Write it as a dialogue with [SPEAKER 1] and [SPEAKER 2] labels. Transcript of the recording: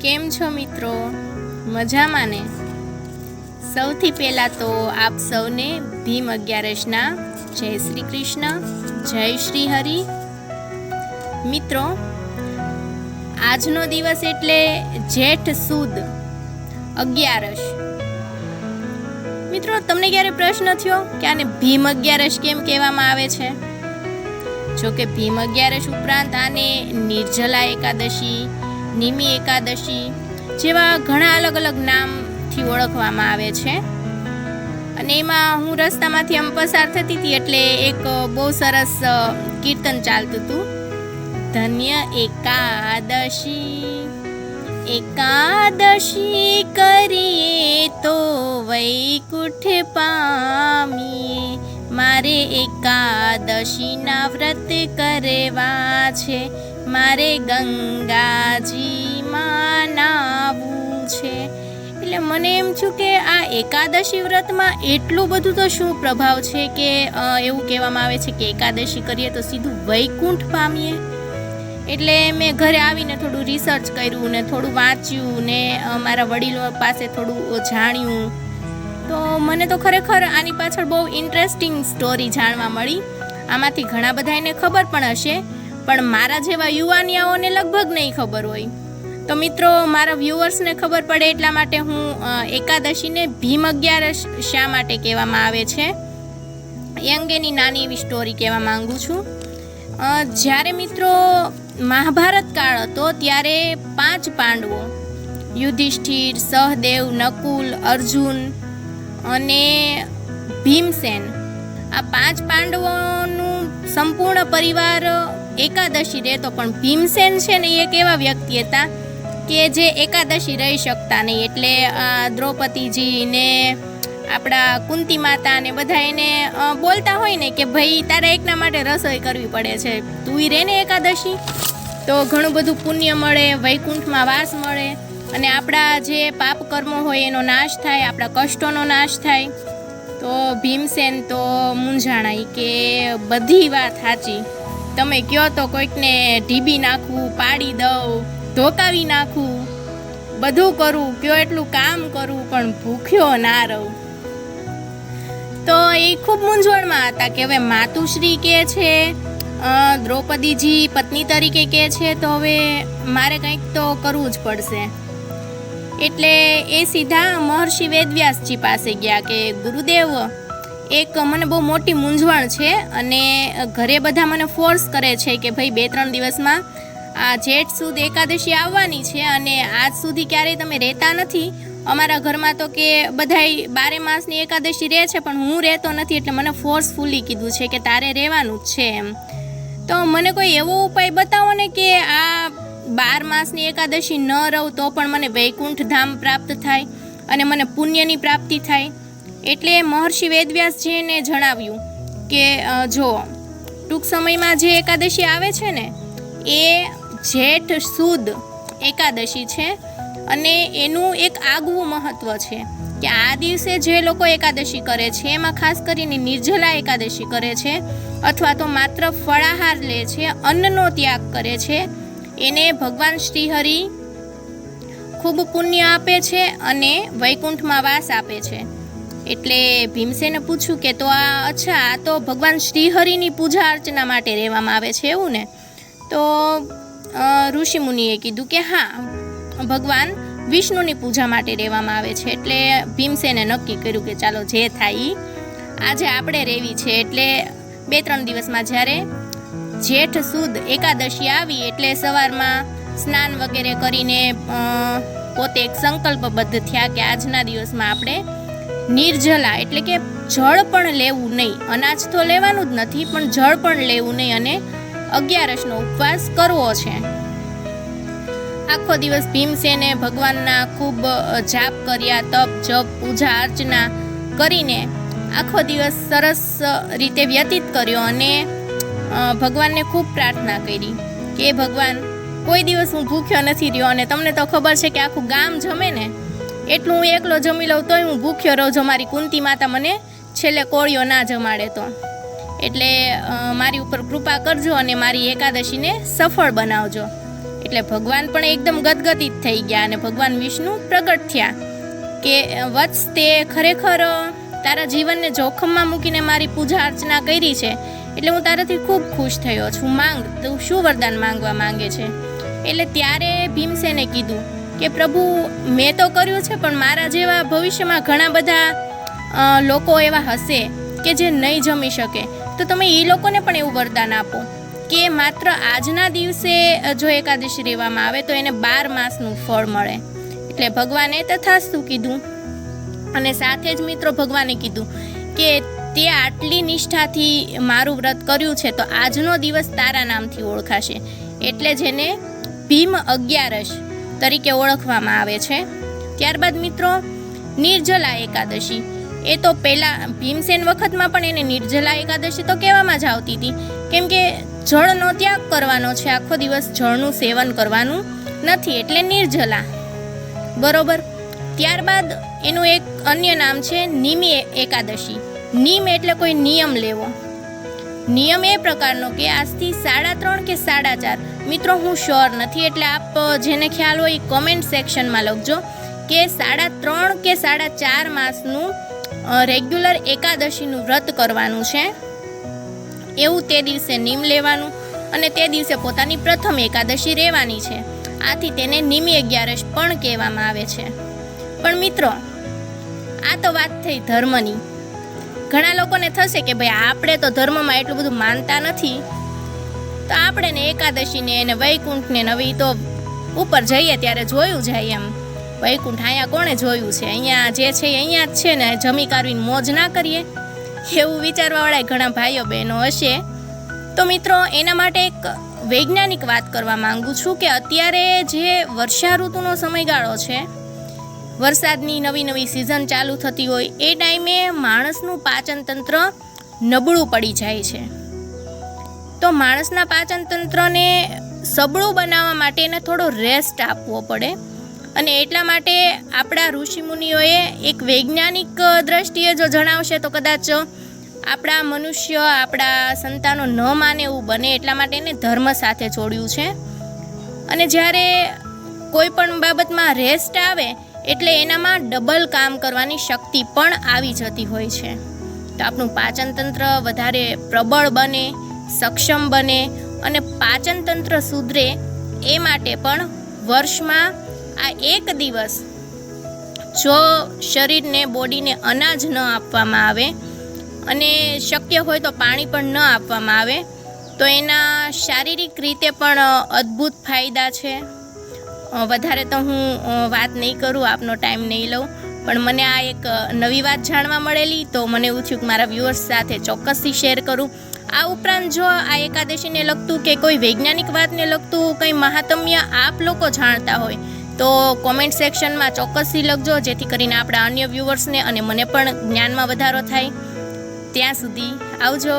[SPEAKER 1] કેમ છો મિત્રો? મજામાં ને? સૌથી પહેલાં તો આપ સૌને ભીમ અગિયારસના જય શ્રી કૃષ્ણ, જય શ્રી હરિ. મિત્રો, આજનો દિવસ એટલે જેઠ સુદ, અગિયારસ. મિત્રો, તમને ક્યારે પ્રશ્ન થયો કે આને ભીમ અગિયારસ કેમ કહેવામાં આવે છે? જો કે ભીમ અગિયારસ ઉપરાંત આને નિર્જલા એકાદશી નિમી એકાદશી જેવા ઘણા અલગ અલગ નામથી ઓળખવામાં આવે છે. અને એમાં હું રસ્તામાંથી આમ પસાર થતી હતી એટલે એક બહુ સરસ કીર્તન ચાલતું હતું. ધન્ય એકાદશી એકાદશી કરીએ તો વૈકુઠ પામીએ. મારે એકાદશીના વ્રત કરવા છે. મારે ગંગાજીમાં નાવું છે. એટલે મને એમ છું કે આ એકાદશી વ્રતમાં એટલું બધું તો શું પ્રભાવ છે કે એવું કહેવામાં આવે છે કે એકાદશી કરીએ તો સીધું વૈકુંઠ પામીએ? એટલે મેં ઘરે આવીને થોડું રિસર્ચ કર્યું ને થોડું વાંચ્યું ને મારા વડીલો પાસે થોડું જાણ્યું. તો મને તો ખરેખર આની પાછળ બહુ ઇન્ટરેસ્ટિંગ સ્ટોરી જાણવા મળી. આમાંથી ઘણા બધાને ખબર પણ હશે. પણ મારા જેવા યુવાનિયાઓને લગભગ નહીં ખબર હોય. તો મિત્રો, મારા વ્યુઅર્સને ખબર પડે એટલા માટે હું એકાદશીને ભીમ અગિયારસ શા માટે કહેવામાં આવે છે? એ અંગેની નાની એવી સ્ટોરી કહેવા માંગુ છું. જ્યારે મિત્રો મહાભારત કાળ હતો, ત્યારે પાંચ પાંડવો, યુધિષ્ઠિર, સહદેવ, નકુલ, અર્જુન અને ભીમસેન, આ પાંચ પાંડવોનું સંપૂર્ણ પરિવાર એકાદશી રહેતો પણ ભીમસેન છે ને એક એવા વ્યક્તિ હતા કે જે એકાદશી રહી શકતા નહીં. એટલે આ દ્રૌપદીજી આપણા કુંતી માતા ને બધા એને બોલતા હોય ને કે ભાઈ તારે એકના માટે રસોઈ કરવી પડે છે. તું રહે ને એકાદશી? તો ઘણું બધું પુણ્ય મળે, વૈકુંઠમાં વાસ મળે અને આપણા જે પાપ કર્મો હોય એનો નાશ થાય, આપણા કષ્ટોનો નાશ થાય. તો ભીમસેન તો મૂંઝાણાય કે બધી વાત સાચી. તમે કહો તો કોઈકને ઢીબી નાખવું, પાડી દઉં, ધોકાવી નાખવું, બધું કરું, કયો એટલું કામ કરું, પણ ભૂખ્યો ના રહું. તો એ ખૂબ મૂંઝવણમાં હતા કે હવે માતુશ્રી કે છે દ્રૌપદીજી પત્ની તરીકે કે છે, તો હવે મારે કંઈક તો કરવું જ પડશે. એટલે એ સીધા મહર્ષિ વેદવ્યાસજી પાસે ગયા કે ગુરુદેવ એક મને બહુ મોટી મૂંઝવણ છે અને ઘરે બધા મને ફોર્સ કરે છે કે ભાઈ બે ત્રણ દિવસમાં આ જેઠ સુદ એકાદશી આવવાની છે અને આજ સુધી ક્યારેય તમે રહેતા નથી. અમારા ઘરમાં તો કે બધાય બારે માસની એકાદશી રહે છે પણ હું રહેતો નથી એટલે મને ફોર્સફુલી કીધું છે કે તારે રહેવાનું જ છે એમ. તો મને કોઈ એવો ઉપાય બતાવો ને કે આ બાર માસની એકાદશી ન રહું તો પણ મને વૈકુંઠ ધામ પ્રાપ્ત થાય અને મને પુણ્યની પ્રાપ્તિ થાય. એટલે મહર્ષિ વેદવ્યાસજીને જણાવ્યું કે જો, ટૂંક સમયમાં જે એકાદશી આવે છે ને, એ જેઠ સુદ એકાદશી છે અને એનું એક આગવું મહત્વ છે કે આ દિવસે જે લોકો એકાદશી કરે છે, એમાં ખાસ કરીને નિર્જલા એકાદશી કરે છે અથવા તો માત્ર ફળાહાર લે છે, અન્નનો ત્યાગ કરે છે, એને ભગવાન શ્રીહરિ ખૂબ પુણ્ય આપે છે અને વૈકુંઠમાં વાસ આપે છે. એટલે ભીમસેને પૂછ્યું કે તો આ, અચ્છા, આ તો ભગવાન શ્રીહરિની પૂજા અર્ચના માટે રહેવામાં આવે છે એવું ને? તો ઋષિમુનિએ કીધું કે હા, ભગવાન વિષ્ણુની પૂજા માટે રહેવામાં આવે છે. એટલે ભીમસેને નક્કી કર્યું કે ચાલો જે થાય આજે આપણે રહેવી છે, એટલે બે ત્રણ દિવસમાં જ્યારે જેઠ સુદ એકાદશી આવી, એટલે સવારમાં સ્નાન વગેરે કરીને પોતે એક સંકલ્પબદ્ધ થયા કે આજના દિવસમાં આપણે નિર્જલા એટલે કે જળ પણ લેવું નહીં. અનાજ તો લેવાનું જ નથી, પણ જળ પણ લેવું નહીં અને અગિયારસનો ઉપવાસ કરવો છે. આખો દિવસ ભીમસેને ભગવાનના ખૂબ જાપ કર્યા, તપ, જપ, પૂજા, અર્ચના કરીને આખો દિવસ સરસ રીતે વ્યતીત કર્યો અને ભગવાનને ખૂબ પ્રાર્થના કરી કે ભગવાન કોઈ દિવસ હું ભૂખ્યો નથી રહ્યો અને તમને તો ખબર છે કે આખું ગામ જમે ને એટલું હું એકલો જમી લઉં તોય હું ભૂખ્યો રહું છું મારી કુંતી માતા મને છેલ્લે કોળીઓ ના જમાડે તો. એટલે મારી ઉપર કૃપા કરજો અને મારી એકાદશીને સફળ બનાવજો. એટલે ભગવાન પણ એકદમ ગદગદિત થઈ ગયા અને ભગવાન વિષ્ણુ પ્રગટ થયા કે વત્સ તે ખરેખર તારા જીવનને જોખમમાં મૂકીને મારી પૂજા અર્ચના કરી છે. એટલે હું તારાથી ખૂબ ખુશ થયો છું. માંગ, તું શું વરદાન માંગવા માંગે છે? એટલે ત્યારે ભીમસેને કીધું કે પ્રભુ, મેં તો કર્યું છે, પણ મારા જેવા ભવિષ્યમાં ઘણા બધા લોકો એવા હશે કે જે નહીં જમી શકે. તો તમે એ લોકોને પણ એવું વરદાન આપો કે માત્ર આજના દિવસે જો એકાદશી રહેવામાં આવે તો એને બાર માસનું ફળ મળે. એટલે ભગવાને તથાસ્તુ કીધું? અને સાથે જ મિત્રો ભગવાને કીધું કે તે આટલી નિષ્ઠાથી મારું વ્રત કર્યું છે, તો આજનો દિવસ તારા નામથી ઓળખાશે. એટલે જેને ભીમ અગિયારસ તરીકે ઓળખવામાં આવે છે. ત્યારબાદ મિત્રો, નિર્જલા એકાદશી. એ તો પહેલાં ભીમસેન વખતમાં પણ એને નિર્જલા એકાદશી તો કહેવામાં જ આવતી હતી. કેમ કે જળનો ત્યાગ કરવાનો છે, આખો દિવસ જળનું સેવન કરવાનું નથી, એટલે નિર્જલા. બરોબર? ત્યારબાદ એનું એક અન્ય નામ છે, નિમી એકાદશી. નિમ એટલે કોઈ નિયમ લેવો. નિયમ એ પ્રકારનો કે આજથી સાડા ત્રણ કે સાડા ચાર. મિત્રો, હું શ્યોર નથી, એટલે આપ જેને ખ્યાલ હોય એ કોમેન્ટ સેક્શનમાં લખજો કે સાડા ત્રણ કે સાડા ચાર માસનું રેગ્યુલર એકાદશીનું વ્રત કરવાનું છે. એવું તે દિવસે નિમ લેવાનું અને તે દિવસે પોતાની પ્રથમ એકાદશી રહેવાની છે. આથી તેને નિમી અગિયારસ પણ કહેવામાં આવે છે. પણ મિત્રો, આ તો વાત થઈ ધર્મની. ઘણા લોકોને થશે કે ભાઈ આપણે તો ધર્મમાં એટલું બધું માનતા નથી. તો આપણે ને એકાદશીને એને વૈકુંઠને નવી તો ઉપર જઈએ ત્યારે જોયું જાય એમ. વૈકુંઠ અહીંયા કોણે જોયું છે? અહીંયા જે છે અહીંયા જ છે ને, જમી કાઢવીને મોજ ના કરીએ? એવું વિચારવાવાળા ઘણા ભાઈઓ બહેનો હશે. તો મિત્રો, એના માટે એક વૈજ્ઞાનિક વાત કરવા માંગુ છું કે અત્યારે જે વર્ષા ઋતુનો સમયગાળો છે વરસાદની નવી નવી સિઝન ચાલુ થતી હોય એ ટાઈમે માણસનું પાચન તંત્ર નબળું પડી જાય છે. તો માણસના પાચન તંત્રને સબળું બનાવવા માટે એને થોડો રેસ્ટ આપવો પડે અને એટલા માટે આપણા ઋષિમુનિઓએ એક વૈજ્ઞાનિક દ્રષ્ટિએ જો જણાવશે તો કદાચ આપણા મનુષ્ય આપણા સંતાનો ન માને એવું બને એટલા માટે એને ધર્મ સાથે જોડ્યું છે. અને જ્યારે કોઈ પણ બાબતમાં રેસ્ટ આવે એટલે એનામાં ડબલ કામ કરવાની શક્તિ પણ આવી જતી હોય છે. તો આપણું પાચન તંત્ર વધારે પ્રબળ બને, સક્ષમ બને અને પાચન તંત્ર સુધરે એ માટે પણ વર્ષમાં આ એક દિવસ જો શરીરને બોડીને અનાજ ન આપવામાં આવે અને શક્ય હોય તો પાણી પણ ન આપવામાં આવે, તો એના શારીરિક રીતે પણ અદ્ભુત ફાયદા છે. વધારે તો હું વાત નહીં કરું, આપનો ટાઈમ નહીં લઉં. પણ મને આ એક નવી વાત જાણવા મળેલી, તો મને એવું થયું કે મારા વ્યુઅર્સ સાથે ચોક્કસથી શેર કરું. આ ઉપરાંત જો આ એકાદશીને લગતું કે કોઈ વૈજ્ઞાનિક વાતને લગતું કંઈ મહાત્મ્ય આપ લોકો જાણતા હોય, તો કોમેન્ટ સેક્શનમાં ચોક્કસથી લખજો, જેથી કરીને આપણા અન્ય વ્યુઅર્સને અને મને પણ જ્ઞાનમાં વધારો થાય. ત્યાં સુધી આવજો.